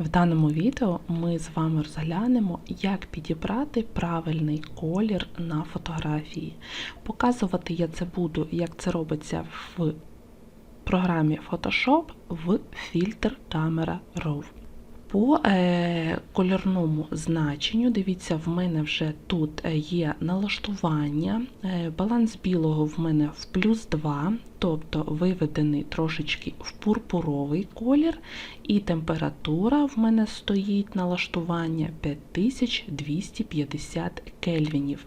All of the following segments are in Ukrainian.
В даному відео ми з вами розглянемо, як підібрати правильний колір на фотографії. Показувати я це буду, як це робиться в програмі Photoshop в фільтр Camera Raw. По е, кольорному значенню, дивіться, в мене вже тут е, є налаштування. Е, баланс білого в мене в плюс 2, тобто виведений трошечки в пурпуровий колір, і температура в мене стоїть налаштування 5250 кельвінів.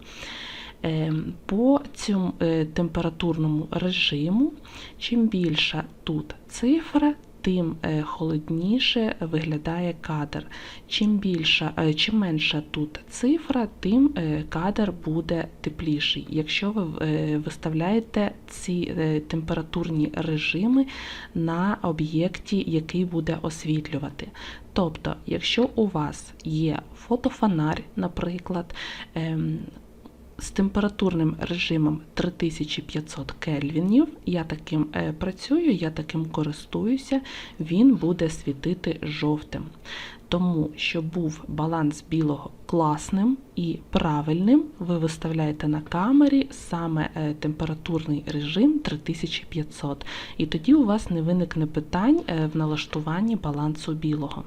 Е, По цьому температурному режиму, чим більша тут цифра, тим е, холодніше виглядає кадр. Чим більша, е, чим менша тут цифра, тим е, кадр буде тепліший. Якщо ви виставляєте ці температурні режими на об'єкті, який буде освітлювати. Тобто, якщо у вас є фотофонарь, наприклад, ем, з температурним режимом 3500 кельвінів. Я таким е, працюю, я таким користуюся, він буде світити жовтим. Тому, щоб був баланс білого класним і правильним, ви виставляєте на камері саме е, температурний режим 3500. І тоді у вас не виникне питань е, в налаштуванні балансу білого.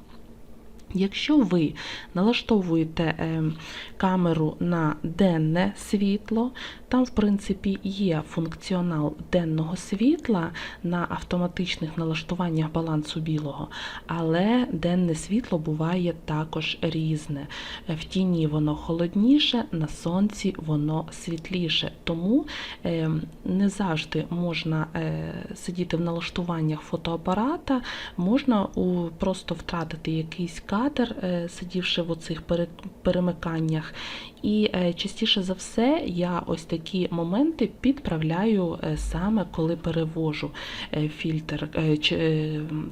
Якщо ви налаштовуєте е, камеру на денне світло, там, в принципі, є функціонал денного світла на автоматичних налаштуваннях балансу білого, але денне світло буває також різне. В тіні воно холодніше, на сонці воно світліше. Тому е, не завжди можна е, сидіти в налаштуваннях фотоапарата, можна просто втратити якийсь кадр, е, сидівши в оцих перемиканнях. І е, частіше за все я ось такі моменти підправляю е, саме коли перевожу фільтр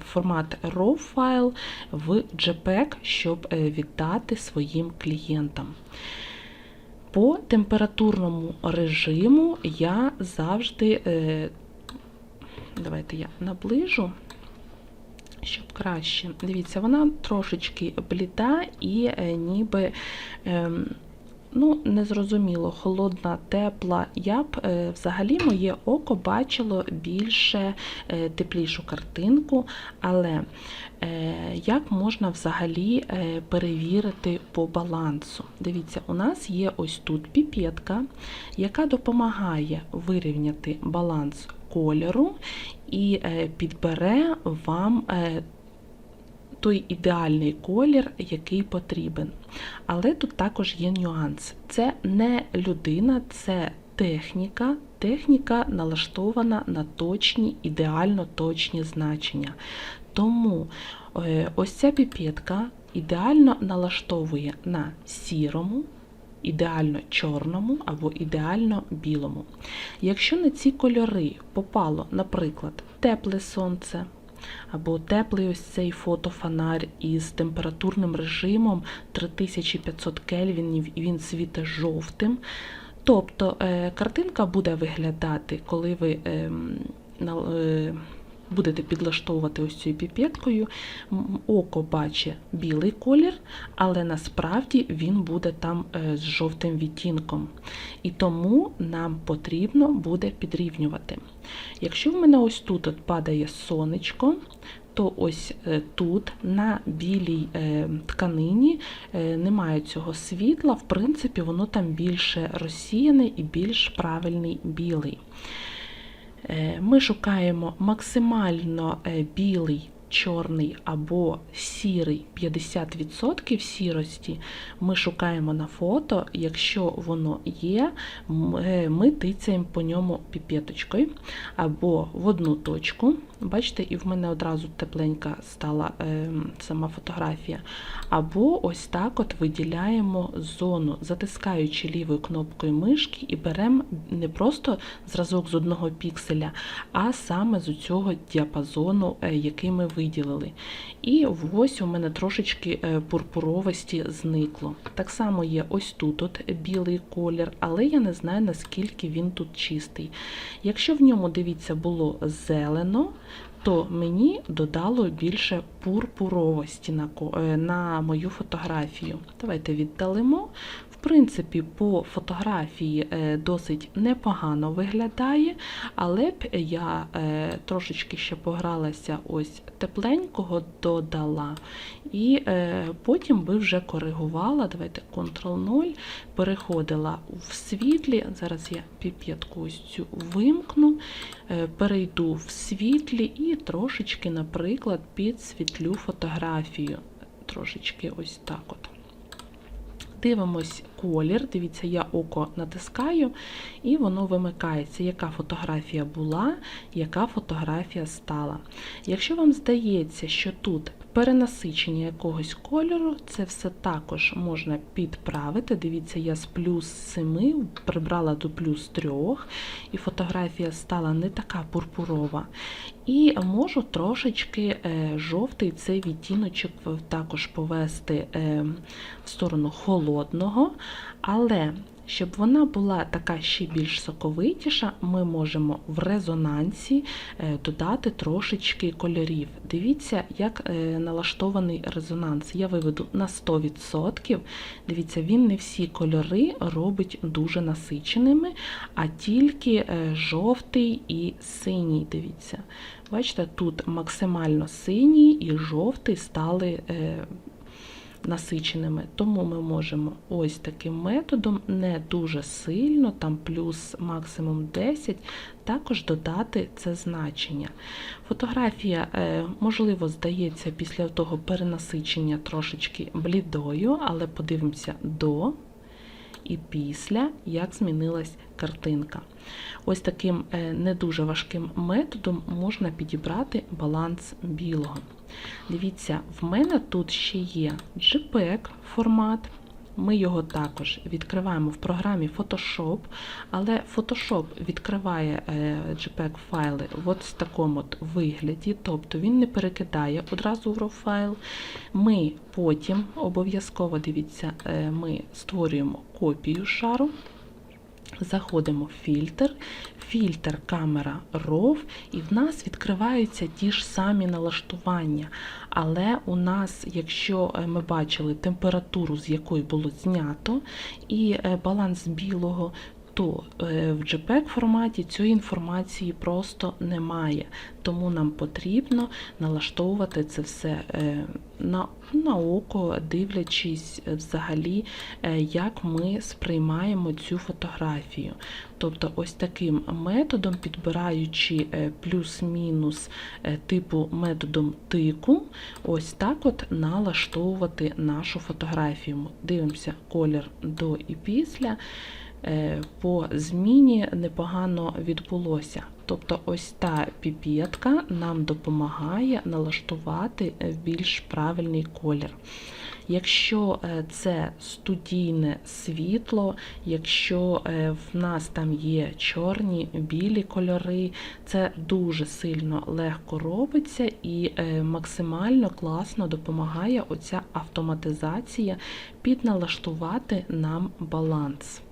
формат RAW файл в JPEG, щоб віддати своїм клієнтам. По температурному режиму я завжди, давайте я наближу, щоб краще. Дивіться, вона трошечки бліда і е, ніби. ем, Ну, незрозуміло, холодна, тепла. Я б е, взагалі моє око бачило більше е, теплішу картинку, але як можна взагалі перевірити по балансу? Дивіться, у нас є ось тут піпетка, яка допомагає вирівняти баланс кольору і е, підбере вам е, той ідеальний колір, який потрібен. Але тут також є нюанс. Це не людина, це техніка. Техніка налаштована на точні, ідеально точні значення. Тому е, ось ця піпетка ідеально налаштовує на сірому, ідеально чорному або ідеально білому. Якщо на ці кольори попало, наприклад, тепле сонце, або теплий ось цей фотофонарь із температурним режимом 3500 кельвінів і він світить жовтим. Тобто е, картинка буде виглядати, коли ви ем, е, будете підлаштовувати ось цією піпеткою, око бачить білий колір, але насправді він буде там е, з жовтим відтінком. І тому нам потрібно буде підрівнювати. Якщо в мене ось тут от падає сонечко, то ось е, тут на білій е, тканині немає цього світла, в принципі, воно там більше розсіяне і більш правильний білий. Е, Ми шукаємо максимально е, білий, чорний або сірий 50% сірості. Ми шукаємо на фото, якщо воно є, е, ми тицяємо по ньому піпеточкою або в одну точку. Бачите, і в мене одразу тепленька стала е, сама фотографія. Або ось так от виділяємо зону, затискаючи лівою кнопкою мишки і беремо не просто зразок з одного пікселя, а саме з цього діапазону, е, який ми виділили. І ось у мене трошечки е, пурпуровості зникло. Так само є ось тут от білий колір, але я не знаю, наскільки він тут чистий. Якщо в ньому, дивіться, було зелено, то мені додало більше пурпуровості на, е, на мою фотографію. Давайте віддалимо. Принципі, по фотографії е, досить непогано виглядає, але б я е, трошечки ще погралася ось тепленького додала. І е, потім би вже коригувала. Давайте Ctrl-0, переходила в світлі. Зараз я піп'ятку ось цю вимкну, перейду в світлі і трошечки, наприклад, підсвітлю фотографію. Трошечки ось так от. Дивимось колір, дивіться, я око натискаю, і воно вимикається, яка фотографія була, яка фотографія стала. Якщо вам здається, що тут перенасичення якогось кольору, це все також можна підправити. Дивіться, я з плюс 7 прибрала до плюс 3, і фотографія стала не така пурпурова. І можу трошечки е, жовтий цей відтіночок також повести е, в сторону холодного, але щоб вона була така ще більш соковитіша, ми можемо в резонансі е, додати трошечки кольорів. Дивіться, як е, налаштований резонанс. Я виведу на 100%. Дивіться, він не всі кольори робить дуже насиченими, а тільки е, жовтий і синій. Дивіться. Бачите, тут максимально синій і жовтий стали насиченими. Тому ми можемо ось таким методом, не дуже сильно, там плюс максимум 10, також додати це значення. Фотографія, е, можливо, здається після того перенасичення трошечки блідою, але подивимося до і після, як змінилась картинка. Ось таким е, не дуже важким методом можна підібрати баланс білого. Дивіться, в мене тут ще є JPEG формат. Ми його також відкриваємо в програмі Photoshop, але Photoshop відкриває е, JPEG файли в от такому от вигляді, тобто він не перекидає одразу в RAW файл. Ми потім обов'язково дивіться, е, ми створюємо копію шару. Заходимо в фільтр, фільтр камера RAW, і в нас відкриваються ті ж самі налаштування. Але у нас, якщо е, ми бачили температуру, з якої було знято, і е, баланс білого, то е, в JPEG форматі цієї інформації просто немає. Тому нам потрібно налаштовувати це все е, на, на око, дивлячись е, взагалі, як ми сприймаємо цю фотографію. Тобто, ось таким методом, підбираючи плюс-мінус типу методом тику, ось так от налаштовувати нашу фотографію. Дивимося колір до і після. Е, По зміні непогано відбулося. Тобто ось та піпетка нам допомагає налаштувати е, більш правильний колір. Якщо е, це студійне світло, якщо в нас там є чорні, білі кольори, це дуже сильно легко робиться і максимально класно допомагає оця автоматизація підналаштувати нам баланс.